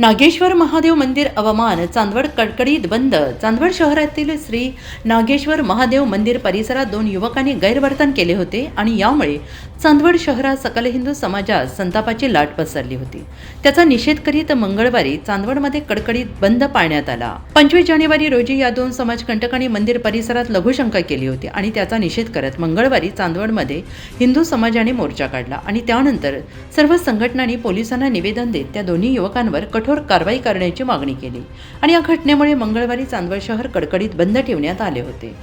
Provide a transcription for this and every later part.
नागेश्वर महादेव मंदिर अवमान चांदवड कडकडीत बंद. चांदवड शहरातील श्री नागेश्वर महादेव मंदिर परिसरात दोन युवकांनी गैरवर्तन केले होते आणि यामुळे चांदवड शहरात सकल हिंदू समाजात संतापाची लाट पसरली होती. त्याचा निषेध करीत मंगळवारी चांदवडमध्ये कडकडीत बंद पाळण्यात आला. पंचवीस जानेवारी रोजी या दोन समाजकंटकांनी मंदिर परिसरात लघुशंका केली होती आणि त्याचा निषेध करत मंगळवारी चांदवडमध्ये हिंदू समाजाने मोर्चा काढला आणि त्यानंतर सर्व संघटनांनी पोलिसांना निवेदन देत त्या दोन्ही युवकांवर कठोर कारवाई करण्याची मागणी केली आणि या घटनेमुळे मंगळवारी चांदवड शहर कडकडीत बंद ठेवण्यात आले होते.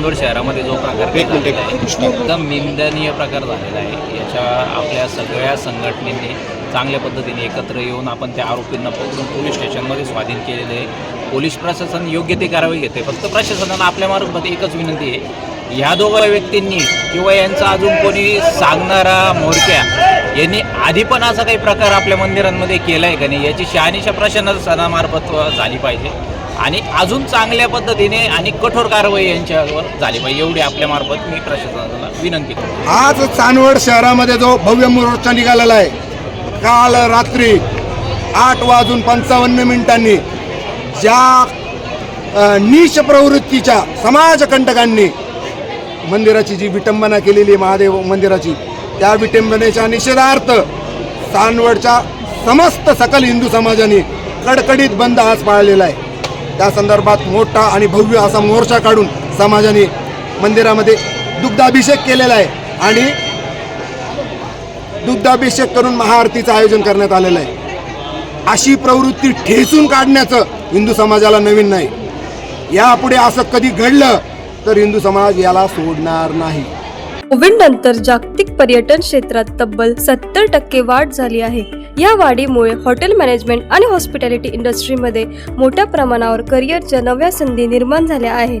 इंदोर शहरामध्ये जो प्रकार एकदम निंदनीय प्रकार झालेला आहे. याच्या आपल्या सगळ्या संघटनेने चांगल्या पद्धतीने एकत्र येऊन आपण त्या आरोपींना पकडून पोलीस स्टेशनमध्ये स्वाधीन केलेले आहे. पोलीस प्रशासन योग्य ते कारवाई घेते फक्त प्रशासनानं आपल्या मार्फत एकच विनंती आहे. ह्या दोघा व्यक्तींनी किंवा यांचा अजून कोणी सांगणारा मोरक्या यांनी आधी पण असा काही प्रकार आपल्या मंदिरांमध्ये केला आहे का नाही याची शहानिशा प्रशासनामार्फत झाली पाहिजे. आणि अजून चांगल्या पद्धतीने आणि कठोर कारवाई यांच्यावर झाली पाहिजे. एवढी आपल्या मार्फत मी प्रशासनाला विनंती करतो. आज चांदवड शहरामध्ये जो भव्य मोर्चा निघालेला आहे काल रात्री आठ वाजून पंचावन्न मिनिटांनी ज्या नीच प्रवृत्तीच्या समाजकंटकांनी मंदिराची जी विटंबना केलेली आहे महादेव मंदिराची त्या विटंबनेच्या निषेधार्थ चांदवडच्या समस्त सकल हिंदू समाजाने कडकडीत बंद आज पाळलेला आहे. त्या संदर्भात मोठा आणि भव्य असा मोर्चा काढून समाजाने मंदिरामध्ये दुग्धाभिषेक केलेला आहे आणि दुग्धाभिषेक करून महाआरतीचं आयोजन करण्यात आलेलं आहे. अशी प्रवृत्ती ठेचून काढण्याचं हिंदू समाजाला नवीन नाही. यापुढे असं कधी घडलं तर हिंदू समाज याला सोडणार नाही. कोविड नंतर जागतिक पर्यटन क्षेत्रात तब्बल सत्तर टक्के वाढ झाली आहे. या वाढीमुळे हॉटेल मॅनेजमेंट आणि हॉस्पिटॅलिटी इंडस्ट्रीमध्ये मोठ्या प्रमाणावर करिअरच्या नव्या संधी निर्माण झाल्या आहेत.